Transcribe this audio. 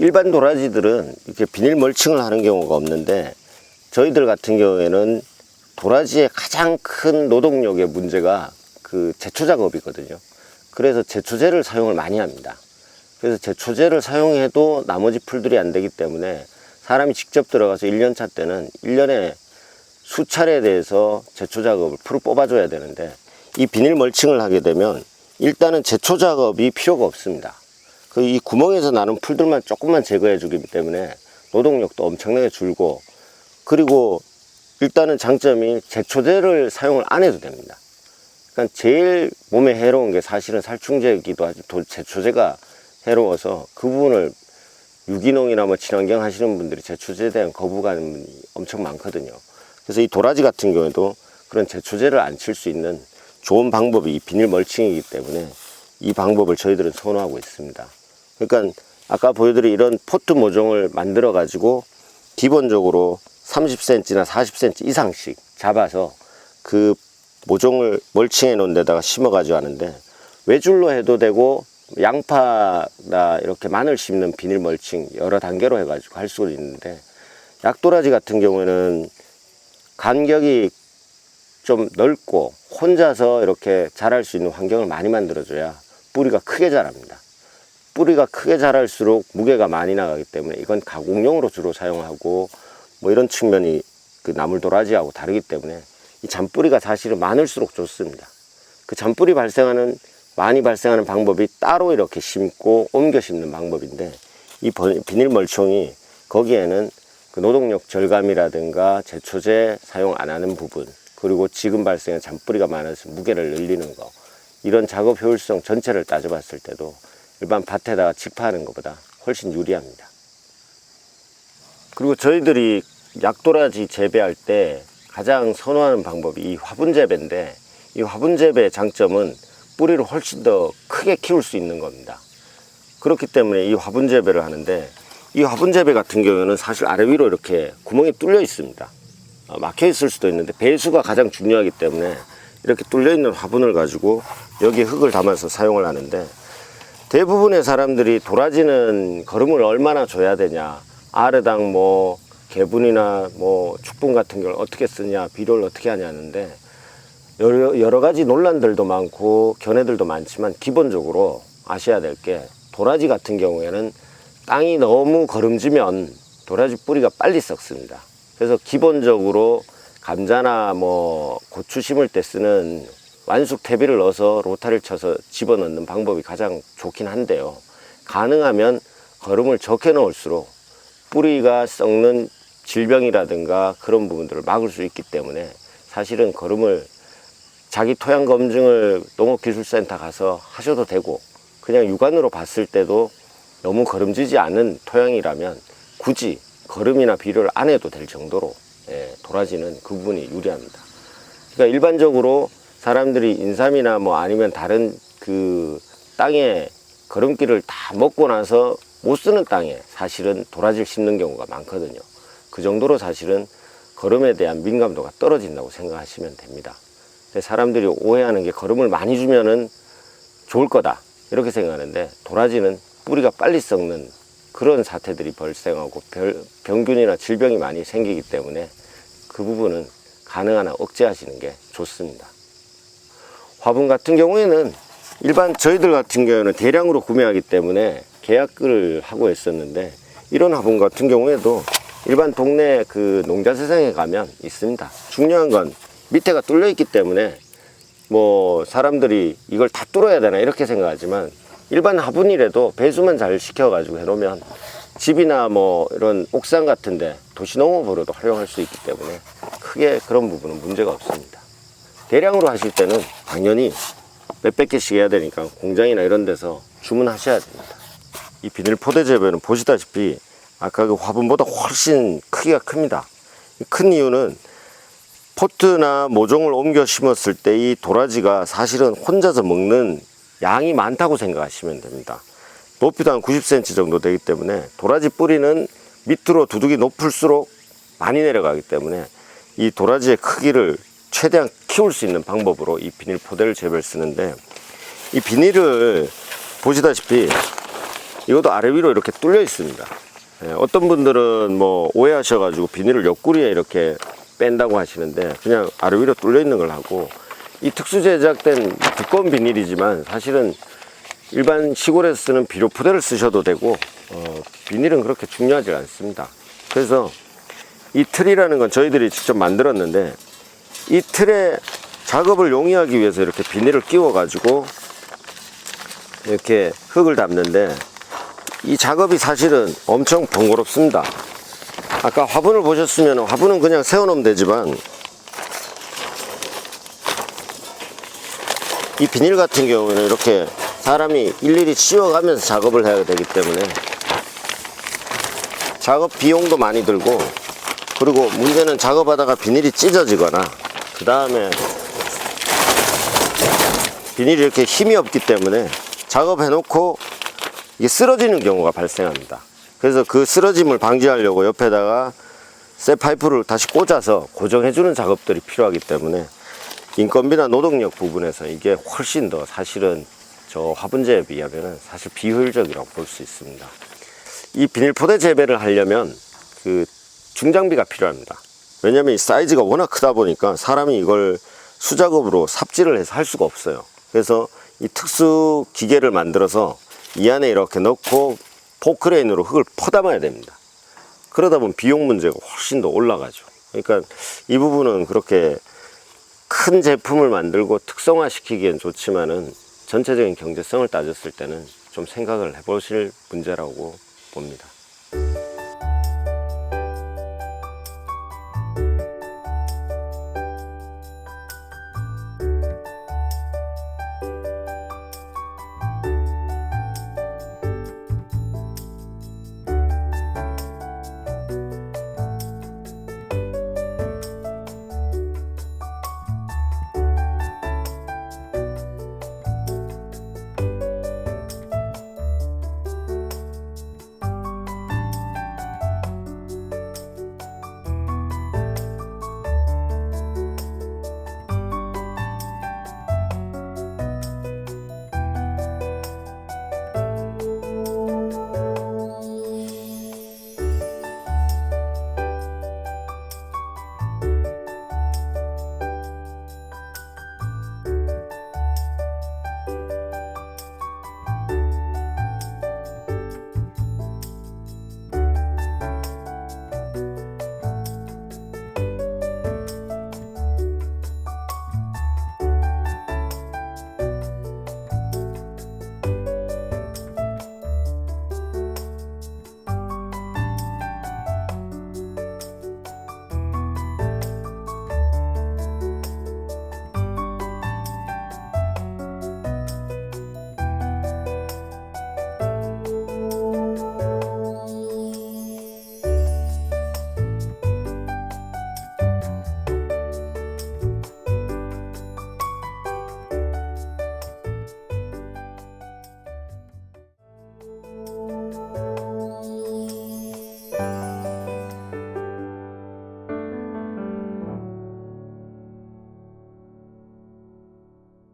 일반 도라지들은 이렇게 비닐 멀칭을 하는 경우가 없는데 저희들 같은 경우에는 도라지의 가장 큰 노동력의 문제가 그 제초 작업이거든요. 그래서 제초제를 사용을 많이 합니다. 그래서 제초제를 사용해도 나머지 풀들이 안 되기 때문에 사람이 직접 들어가서 1년차 때는 1년에 수차례에 대해서 제초 작업을 풀을 뽑아줘야 되는데 이 비닐 멀칭을 하게 되면 일단은 제초 작업이 필요가 없습니다. 그 이 구멍에서 나는 풀들만 조금만 제거해 주기 때문에 노동력도 엄청나게 줄고 그리고 일단은 장점이 제초제를 사용을 안 해도 됩니다. 그러니까 제일 몸에 해로운 게 사실은 살충제이기도 하지 도- 제초제가 해로워서 그 부분을 유기농이나 뭐 친환경 하시는 분들이 제초제에 대한 거부감이 엄청 많거든요. 그래서 이 도라지 같은 경우에도 그런 제초제를 안 칠 수 있는 좋은 방법이 이 비닐 멀칭이기 때문에 이 방법을 저희들은 선호하고 있습니다. 그러니까 아까 보여드린 이런 포트 모종을 만들어 가지고 기본적으로 30cm나 40cm 이상씩 잡아서 그 모종을 멀칭해 놓은 데다가 심어 가지고 하는데 외줄로 해도 되고 양파나 이렇게 마늘 심는 비닐 멀칭 여러 단계로 해 가지고 할 수도 있는데 약도라지 같은 경우에는 간격이 좀 넓고 혼자서 이렇게 자랄 수 있는 환경을 많이 만들어줘야 뿌리가 크게 자랍니다. 뿌리가 크게 자랄수록 무게가 많이 나가기 때문에 이건 가공용으로 주로 사용하고 뭐 이런 측면이 그 나물 도라지하고 다르기 때문에 이 잔뿌리가 사실은 많을수록 좋습니다. 그 잔뿌리 발생하는 많이 발생하는 방법이 따로 이렇게 심고 옮겨 심는 방법인데 이 버- 비닐 멀총이 거기에는 그 노동력 절감이라든가 제초제 사용 안 하는 부분 그리고 지금 발생한 잔뿌리가 많아서 무게를 늘리는 거 이런 작업 효율성 전체를 따져봤을 때도 일반 밭에다가 직파하는 것보다 훨씬 유리합니다. 그리고 저희들이 약도라지 재배할 때 가장 선호하는 방법이 이 화분 재배인데 이 화분 재배의 장점은 뿌리를 훨씬 더 크게 키울 수 있는 겁니다. 그렇기 때문에 이 화분 재배를 하는데 이 화분 재배 같은 경우에는 사실 아래 위로 이렇게 구멍이 뚫려 있습니다. 어, 막혀 있을 수도 있는데 배수가 가장 중요하기 때문에 이렇게 뚫려 있는 화분을 가지고 여기에 흙을 담아서 사용을 하는데 대부분의 사람들이 도라지는 거름을 얼마나 줘야 되냐 아르당 뭐 개분이나 뭐 축분 같은 걸 어떻게 쓰냐 비료를 어떻게 하냐 하는데 여러, 여러 가지 논란들도 많고 견해들도 많지만 기본적으로 아셔야 될 게 도라지 같은 경우에는 땅이 너무 거름지면 도라지 뿌리가 빨리 썩습니다. 그래서 기본적으로 감자나 뭐 고추 심을 때 쓰는 완숙 퇴비를 넣어서 로타를 쳐서 집어넣는 방법이 가장 좋긴 한데요. 가능하면 거름을 적게 넣을수록 뿌리가 썩는 질병이라든가 그런 부분들을 막을 수 있기 때문에 사실은 거름을 자기 토양 검증을 농업기술센터 가서 하셔도 되고 그냥 육안으로 봤을 때도 너무 거름지지 않은 토양이라면 굳이 거름이나 비료를 안 해도 될 정도로 예, 도라지는 그 부분이 유리합니다. 그러니까 일반적으로 사람들이 인삼이나 뭐 아니면 다른 그 땅에 거름기를 다 먹고 나서 못 쓰는 땅에 사실은 도라지를 심는 경우가 많거든요. 그 정도로 사실은 거름에 대한 민감도가 떨어진다고 생각하시면 됩니다. 사람들이 오해하는 게 거름을 많이 주면은 좋을 거다 이렇게 생각하는데 도라지는 뿌리가 빨리 썩는 그런 사태들이 발생하고 별- 병균이나 질병이 많이 생기기 때문에 그 부분은 가능한 한 억제하시는 게 좋습니다. 화분 같은 경우에는 일반 저희들 같은 경우에는 대량으로 구매하기 때문에 계약을 하고 있었는데 이런 화분 같은 경우에도 일반 동네 그 농자 세상에 가면 있습니다. 중요한 건 밑에가 뚫려 있기 때문에 뭐 사람들이 이걸 다 뚫어야 되나 이렇게 생각하지만 일반 화분이라도 배수만 잘 시켜가지고 해놓으면 집이나 뭐 이런 옥상 같은데 도시농업으로도 활용할 수 있기 때문에 크게 그런 부분은 문제가 없습니다. 대량으로 하실 때는 당연히 몇백 개씩 해야 되니까 공장이나 이런 데서 주문하셔야 됩니다. 이 비닐 포대 재배는 보시다시피 아까 그 화분보다 훨씬 크기가 큽니다. 이큰 이유는 포트나 모종을 옮겨 심었을 때 이 도라지가 사실은 혼자서 먹는 양이 많다고 생각하시면 됩니다. 높이도 한 90cm 정도 되기 때문에 도라지 뿌리는 밑으로 두둑이 높을수록 많이 내려가기 때문에 이 도라지의 크기를 최대한 키울 수 있는 방법으로 이 비닐 포대를 재배를 쓰는데 이 비닐을 보시다시피 이것도 아래 위로 이렇게 뚫려 있습니다. 예, 어떤 분들은 뭐 오해하셔가지고 비닐을 옆구리에 이렇게 뺀다고 하시는데 그냥 아래 위로 뚫려 있는 걸 하고 이 특수 제작된 두꺼운 비닐이지만 사실은 일반 시골에서 쓰는 비료 푸대를 쓰셔도 되고 어, 비닐은 그렇게 중요하지 않습니다. 그래서 이 틀이라는 건 저희들이 직접 만들었는데 이 틀에 작업을 용이하기 위해서 이렇게 비닐을 끼워 가지고 이렇게 흙을 담는데 이 작업이 사실은 엄청 번거롭습니다. 아까 화분을 보셨으면 화분은 그냥 세워놓으면 되지만 이 비닐 같은 경우는 이렇게 사람이 일일이 씌워가면서 작업을 해야 되기 때문에 작업 비용도 많이 들고 그리고 문제는 작업하다가 비닐이 찢어지거나 그 다음에 비닐이 이렇게 힘이 없기 때문에 작업해 놓고 이게 쓰러지는 경우가 발생합니다. 그래서 그 쓰러짐을 방지하려고 옆에다가 쇠 파이프를 다시 꽂아서 고정해 주는 작업들이 필요하기 때문에 인건비나 노동력 부분에서 이게 훨씬 더 사실은 저 화분재에 비하면 사실 비효율적이라고 볼 수 있습니다. 이 비닐 포대 재배를 하려면 그 중장비가 필요합니다. 왜냐하면 이 사이즈가 워낙 크다 보니까 사람이 이걸 수작업으로 삽질을 해서 할 수가 없어요. 그래서 이 특수 기계를 만들어서 이 안에 이렇게 넣고 포크레인으로 흙을 퍼담아야 됩니다. 그러다 보면 비용 문제가 훨씬 더 올라가죠. 그러니까 이 부분은 그렇게 큰 제품을 만들고 특성화 시키기엔 좋지만은 전체적인 경제성을 따졌을 때는 좀 생각을 해보실 문제라고 봅니다.